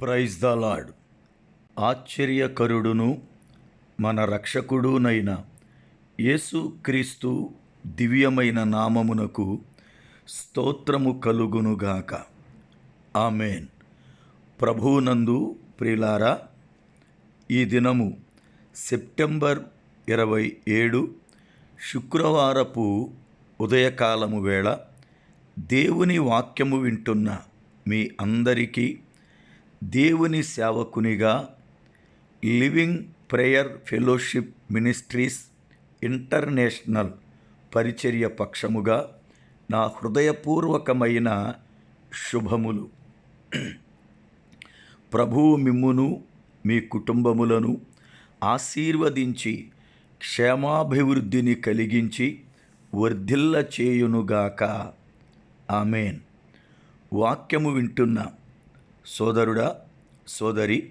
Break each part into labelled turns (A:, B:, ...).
A: Praise the lord. ఆశ్చర్యకరుడును మన రక్షకుడునైన యేసుక్రీస్తు దివ్యమైన నామమునకు స్తోత్రము కలుగునుగాక ఆమెన్. ప్రభువునందు ప్రిలారా ఈ దినము సెప్టెంబర్ ఇరవై ఏడు శుక్రవారపు ఉదయకాలము వేళ దేవుని వాక్యము వింటున్న మీ అందరికీ దేవుని సేవకునిగా living prayer fellowship ministries international పరిచర్య పక్షముగా నా హృదయపూర్వకమైన శుభములు. ప్రభువు మిమ్మును మీ కుటుంబములను ఆశీర్వదించి క్షేమాభివృద్ధిని కలిగించి వర్ధిల్ల చేయునుగాక ఆమెన్. వాక్యము వింటున్న సోదరుడా సోదరి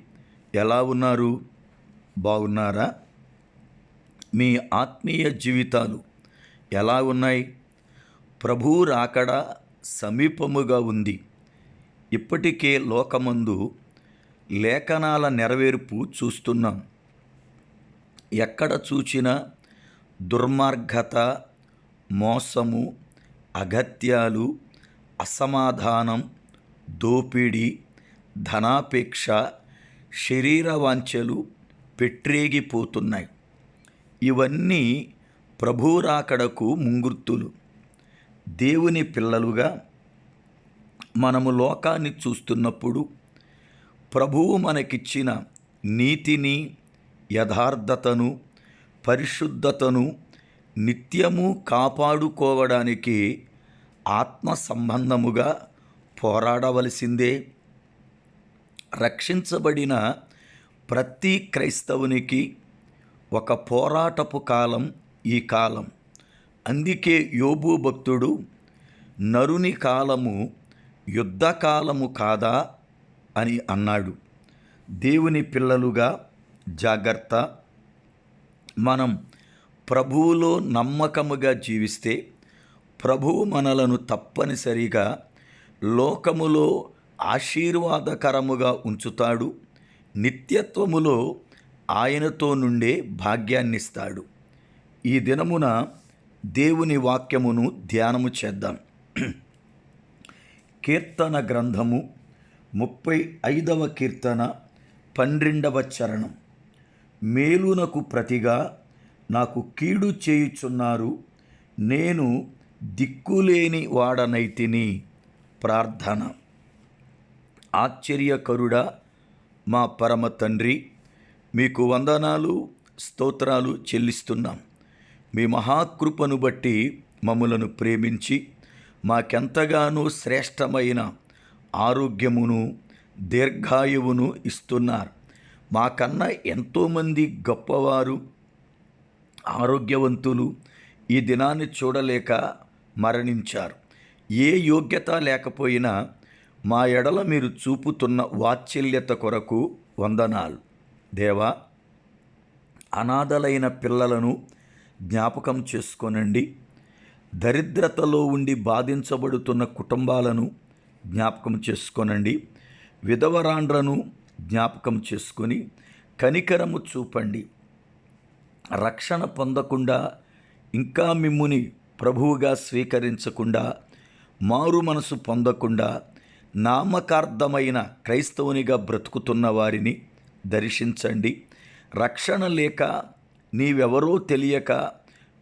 A: ఎలా ఉన్నారు? బాగున్నారా? మీ ఆత్మీయ జీవితాలు ఎలా ఉన్నాయి? ప్రభు రాకడ సమీపముగా ఉంది. ఇప్పటికే లోకమందు లేఖనాల నెరవేర్పు చూస్తున్నాం. ఎక్కడ చూచినా దుర్మార్గత మోసము అగత్యాలు అసమాధానం దోపిడీ ధనాపేక్ష శరీర వాంఛలు పెట్టరేగిపోతున్నాయి. ఇవన్నీ ప్రభురాకడకు ముంగుర్తులు. దేవుని పిల్లలుగా మనము లోకాన్ని చూస్తున్నప్పుడు ప్రభువు మనకిచ్చిన నీతిని యథార్థతను పరిశుద్ధతను నిత్యము కాపాడుకోవడానికి ఆత్మ సంబంధముగా పోరాడవలసిందే. రక్షించబడిన ప్రతి క్రైస్తవునికి ఒక పోరాటపు కాలం ఈ కాలం. అందుకే యోబు భక్తుడు నరుని కాలము యుద్ధకాలము కాదా? అని అన్నాడు. దేవుని పిల్లలుగా జాగ్రత్త. మనం ప్రభువులో నమ్మకముగా జీవిస్తే ప్రభువు మనలను తప్పనిసరిగా లోకములో ఆశీర్వాదకరముగా ఉంచుతాడు. నిత్యత్వములో ఆయనతో నుండే భాగ్యాన్నిస్తాడు. ఈ దినమున దేవుని వాక్యమును ధ్యానము చేద్దాం. కీర్తన గ్రంథము ముప్పై ఐదవ కీర్తన పన్నెండవ చరణం. మేలునకు ప్రతిగా నాకు కీడు చేయుచున్నారు. నేను దిక్కులేని వాడనైతిని ప్రార్థన. ఆశ్చర్యకరుడా మా పరమ తండ్రి మీకు వందనాలు స్తోత్రాలు చెల్లిస్తున్నాం. మీ మహాకృపను బట్టి మమ్మలను ప్రేమించి మాకెంతగానో శ్రేష్టమైన ఆరోగ్యమును దీర్ఘాయువును ఇస్తున్నారు. మాకన్నా ఎంతోమంది గొప్పవారు ఆరోగ్యవంతులు ఈ దినాన్ని చూడలేక మరణించారు. ఏ యోగ్యత లేకపోయినా మా ఎడల మీరు చూపుతున్న వాత్సల్యత కొరకు వందనాలు. దేవా అనాథలైన పిల్లలను జ్ఞాపకం చేసుకోనండి. దరిద్రతలో ఉండి బాధించబడుతున్న కుటుంబాలను జ్ఞాపకం చేసుకోనండి. విధవరాండ్రను జ్ఞాపకం చేసుకొని కనికరము చూపండి. రక్షణ పొందకుండా ఇంకా మిమ్ముని ప్రభువుగా స్వీకరించకుండా మారు మనసు పొందకుండా నామకార్థమైన క్రైస్తవునిగా బ్రతుకుతున్న వారిని దర్శించండి. రక్షణ లేక నీవెవరో తెలియక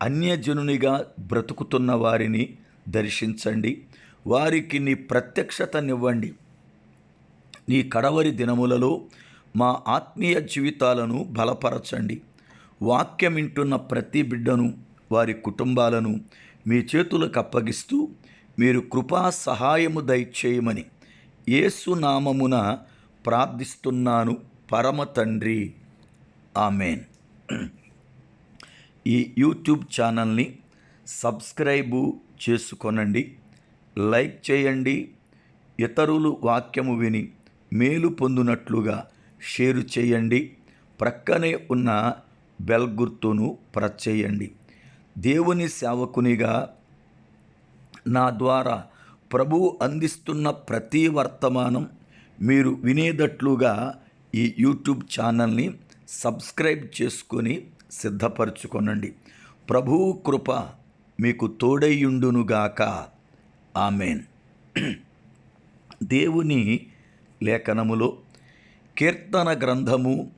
A: అన్యజనునిగా బ్రతుకుతున్న వారిని దర్శించండి. వారికి నీ ప్రత్యక్షతనివ్వండి. నీ కడవరి దినములలో మా ఆత్మీయ జీవితాలను బలపరచండి. వాక్యం వింటున్న ప్రతి బిడ్డను వారి కుటుంబాలను మీ చేతులకు అప్పగిస్తూ మీరు కృపా సహాయము దయచేయమని యేసు నామమున ప్రార్థిస్తున్నాను పరమ తండ్రి. ఆమెన్. ఈ యూట్యూబ్ ఛానల్ని సబ్స్క్రైబు చేసుకొనండి. లైక్ చేయండి. ఇతరులు వాక్యము విని మేలు పొందినట్లుగా షేరు చేయండి. ప్రక్కనే ఉన్న బెల్ గుర్తును ప్రచేయండి చేయండి. దేవుని సేవకునిగా నా ద్వారా ప్రభువు అందిస్తున్న ప్రతి వర్తమానం మీరు వినేదట్లుగా ఈ యూట్యూబ్ ఛానల్ని సబ్స్క్రైబ్ చేసుకొని సిద్ధపరచుకొనండి. ప్రభువు కృప మీకు తోడైయుండునుగాక ఆమెన్. దేవుని లేఖనములో కీర్తన గ్రంథము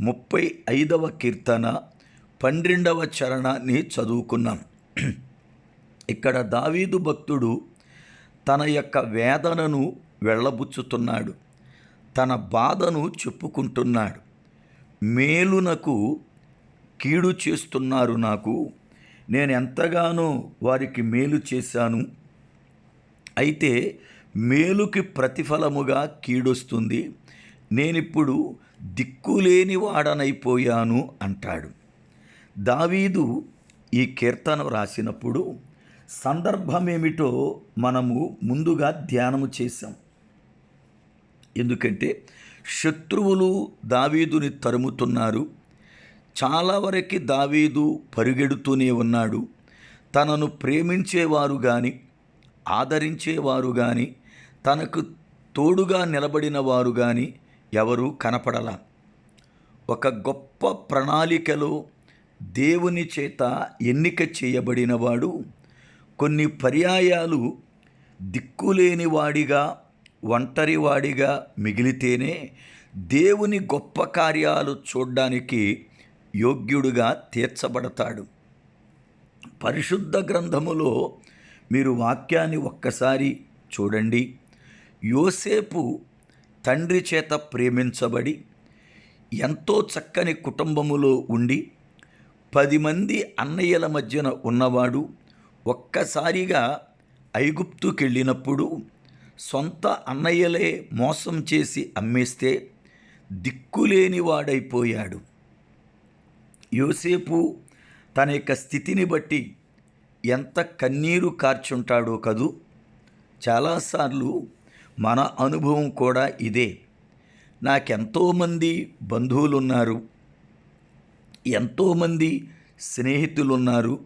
A: ముప్పై ఐదవ కీర్తన పన్నెండవ చరణాన్ని చదువుకున్నాం. ఇక్కడ దావీదు భక్తుడు తన యొక్క వేదనను వెళ్ళబుచ్చుతున్నాడు. తన బాధను చెప్పుకుంటున్నాడు. మేలునకు కీడు చేస్తున్నారు నాకు. నేను ఎంతగానో వారికి మేలు చేశాను. అయితే మేలుకి ప్రతిఫలముగా కీడొస్తుంది. నేనిప్పుడు దిక్కులేని వాడనైపోయాను అంటాడు. దావీదు ఈ కీర్తన రాసినప్పుడు సందర్భమేమిటో మనము ముందుగా ధ్యానము చేశాం. ఎందుకంటే శత్రువులు దావీదుని తరుముతున్నారు. చాలా వరకు దావీదు పరుగెడుతూనే ఉన్నాడు. తనను ప్రేమించేవారు కానీ ఆదరించేవారు కానీ తనకు తోడుగా నిలబడిన వారు కానీ ఎవరూ కనపడలా. ఒక గొప్ప ప్రణాళికలో దేవుని చేత ఎన్నిక చేయబడినవాడు కొన్ని పర్యాయాలు దిక్కులేనివాడిగా ఒంటరివాడిగా మిగిలితేనే దేవుని గొప్ప కార్యాలు చూడ్డానికి యోగ్యుడుగా తీర్చబడతాడు. పరిశుద్ధ గ్రంథములో మీరు వాక్యాన్ని ఒక్కసారి చూడండి. యోసేపు తండ్రి చేత ప్రేమించబడి ఎంతో చక్కని కుటుంబములో ఉండి పది మంది అన్నయ్యల మధ్యన ఉన్నవాడు. ఒక్కసారిగా ఐగుప్తుకెళ్ళినప్పుడు సొంత అన్నయ్యలే మోసం చేసి అమ్మేస్తే దిక్కులేని వాడైపోయాడు యోసేపు తన యొక్క స్థితిని బట్టి ఎంత కన్నీరు కార్చుంటాడో కదూ? చాలాసార్లు మన అనుభవం కూడా ఇదే. నాకెంతోమంది బంధువులున్నారు ఎంతోమంది స్నేహితులున్నారు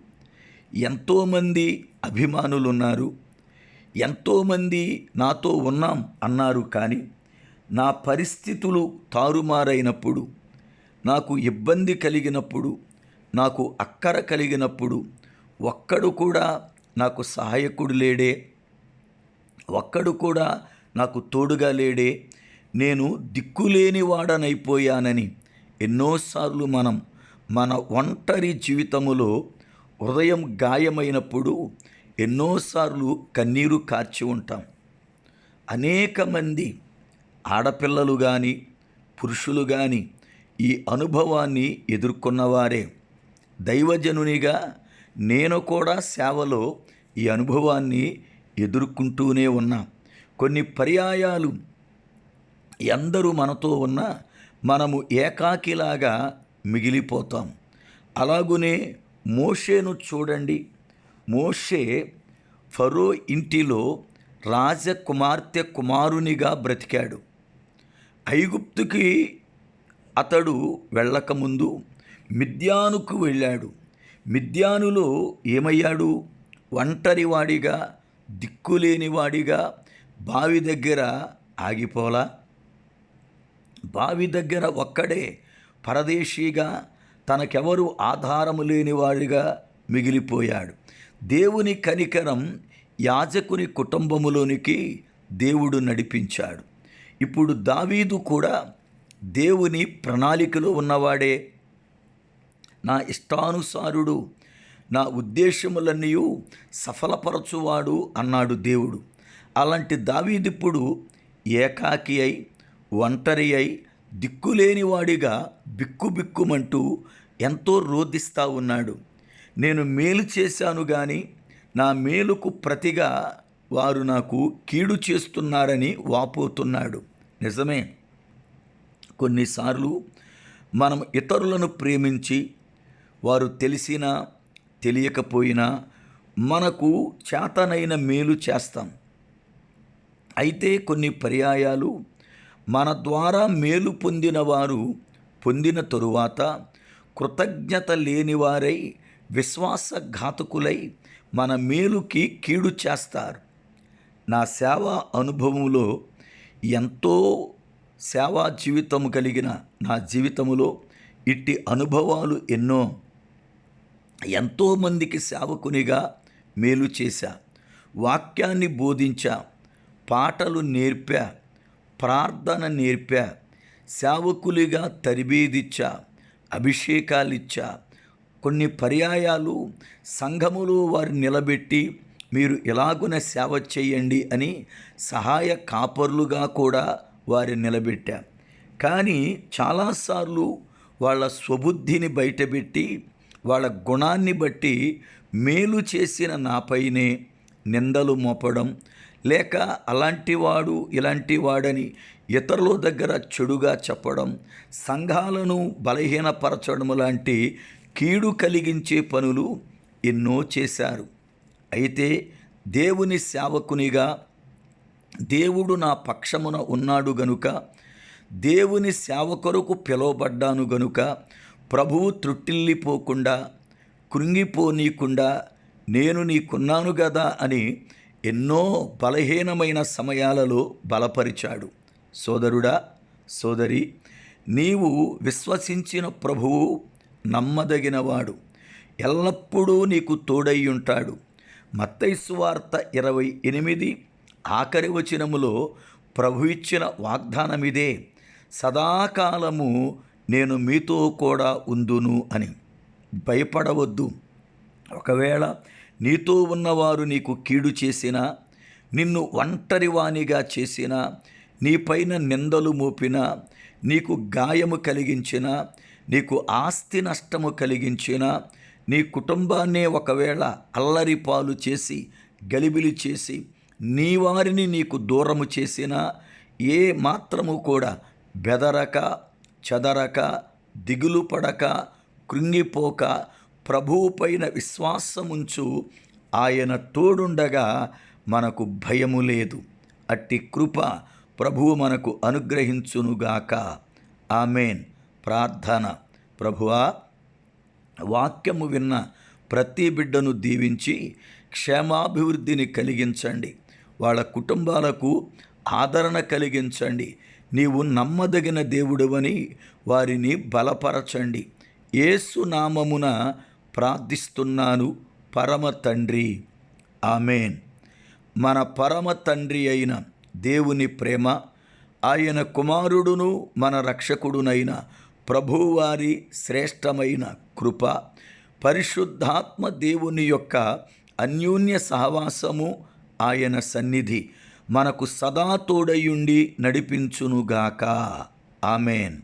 A: ఎంతోమంది అభిమానులు ఉన్నారు ఎంతోమంది నాతో ఉన్నాం అన్నారు కానీ నా పరిస్థితులు తారుమారైనప్పుడు నాకు ఇబ్బంది కలిగినప్పుడు నాకు అక్కర కలిగినప్పుడు ఒక్కడు కూడా నాకు సహాయకుడు లేడే ఒక్కడు కూడా నాకు తోడుగా లేడే నేను దిక్కులేని వాడనైపోయానని ఎన్నోసార్లు మనం మన ఒంటరి జీవితములో హృదయం గాయమైనప్పుడు ఎన్నోసార్లు కన్నీరు కార్చి ఉంటాం. అనేక మంది ఆడపిల్లలు కానీ పురుషులు కానీ ఈ అనుభవాన్ని ఎదుర్కొన్నవారే. దైవజనునిగా నేను కూడా సేవలో ఈ అనుభవాన్ని ఎదుర్కొంటూనే ఉన్నా. కొన్ని పర్యాయాలు ఎందరూ మనతో ఉన్నా మనము ఏకాకిలాగా మిగిలిపోతాం. అలాగునే మోషేను చూడండి. మోషే ఫరో ఇంటిలో రాజకుమార్తె కుమారునిగా బ్రతికాడు. ఐగుప్తుకి అతడు వెళ్ళకముందు మిద్యానుకు వెళ్ళాడు. మిద్యానులో ఏమయ్యాడు? ఒంటరివాడిగా దిక్కులేనివాడిగా బావి దగ్గర ఆగిపోలా? బావి దగ్గర ఒక్కడే పరదేశీగా తనకెవరు ఆధారము లేనివాడిగా మిగిలిపోయాడు. దేవుని కనికరం యాజకుని కుటుంబములోనికి దేవుడు నడిపించాడు. ఇప్పుడు దావీదు కూడా దేవుని ప్రణాళికలో ఉన్నవాడే. నా ఇష్టానుసారుడు నా ఉద్దేశములన్నీ సఫలపరచువాడు అన్నాడు దేవుడు. అలాంటి దావీదిప్పుడు ఏకాకి అయి ఒంటరి అయి దిక్కులేనివాడిగా బిక్కుబిక్కుమంటూ ఎంతో రోధిస్తా ఉన్నాడు. నేను మేలు చేశాను కానీ నా మేలుకు ప్రతిగా వారు నాకు కీడు చేస్తున్నారని వాపోతున్నాడు. నిజమే. కొన్నిసార్లు మనం ఇతరులను ప్రేమించి వారు తెలిసినా తెలియకపోయినా మనకు చేతనైన మేలు చేస్తాం. అయితే కొన్ని పర్యాయాలు మన ద్వారా మేలు పొందిన వారు పొందిన తరువాత కృతజ్ఞత లేనివారై విశ్వాసఘాతకులై మన మేలుకి కీడు చేస్తారు. నా సేవా అనుభవంలో ఎంతో సేవా జీవితం కలిగిన నా జీవితములో ఇట్టి అనుభవాలు ఎన్నో ఎంతోమందికి సేవకునిగా మేలు చేశా. వాక్యాన్ని బోధించా పాటలు నేర్పా ప్రార్థన నేర్పా సేవకులుగా తరిబేదిచ్చా అభిషేకాలిచ్చా. కొన్ని పర్యాయాలు సంఘములో వారు నిలబెట్టి మీరు ఎలాగున సేవ చేయండి అని సహాయ కాపర్లుగా కూడా వారిని నిలబెట్టా. కానీ చాలాసార్లు వాళ్ళ స్వబుద్ధిని బయటపెట్టి వాళ్ళ గుణాన్ని బట్టి మేలు చేసిన నాపైనే నిందలు మోపడం లేక అలాంటి వాడు ఇలాంటి వాడని ఇతరుల దగ్గర చెడుగా చెప్పడం సంఘాలను బలహీనపరచడం లాంటి కీడు కలిగించే పనులు ఎన్నో చేశారు. అయితే దేవుని సేవకునిగా దేవుడు నా పక్షమున ఉన్నాడు గనుక దేవుని సేవకొరకు పిలువబడ్డాను గనుక ప్రభువు త్రుట్టిల్లిపోకుండా కృంగిపోనీయకుండా నేను నీకున్నాను కదా అని ఎన్నో బలహీనమైన సమయాలలో బలపరిచాడు. సోదరుడా సోదరి నీవు విశ్వసించిన ప్రభువు నమ్మదగినవాడు. ఎల్లప్పుడూ నీకు తోడై ఉంటాడు వార్త ఇరవై ఎనిమిది ఆఖరి వచనములో ప్రభు ఇచ్చిన వాగ్దానమిదే. సదాకాలము నేను మీతో కూడా ఉందును అని. భయపడవద్దు. ఒకవేళ నీతో ఉన్నవారు నీకు కీడు చేసినా నిన్ను ఒంటరివాణిగా చేసినా నీపైన నిందలు మోపినా నీకు గాయము కలిగించిన నీకు ఆస్తి నష్టము కలిగించిన నీ కుటుంబాన్నే ఒకవేళ అల్లరి పాలు చేసి గలిబిలి చేసి నీ వారిని నీకు దూరము చేసినా ఏ మాత్రము కూడా బెదరక చెదరక దిగులు పడక కృంగిపోక ప్రభువు పైన విశ్వాసముంచు ఆయన తోడుండగా మనకు భయము లేదు. అట్టి కృప ప్రభువు మనకు అనుగ్రహించునుగాక. ఆమెన్. ప్రార్థన. ప్రభువా వాక్యము విన్న ప్రతి బిడ్డను దీవించి క్షేమాభివృద్ధిని కలిగించండి. వాళ్ళ కుటుంబాలకు ఆదరణ కలిగించండి. నీవు నమ్మదగిన దేవుడవని వారిని బలపరచండి. ఏసునామమున నామమున ప్రార్థిస్తున్నాను పరమ తండ్రి. ఆమెన్. మన పరమ తండ్రి అయిన దేవుని ప్రేమ ఆయన కుమారుడును మన రక్షకుడునైన ప్రభువారి శ్రేష్టమైన కృప పరిశుద్ధాత్మ దేవుని యొక్క అన్యోన్య సహవాసము ఆయన సన్నిధి మనకు సదా తోడయుండి నడిపించునుగాక. ఆమెన్.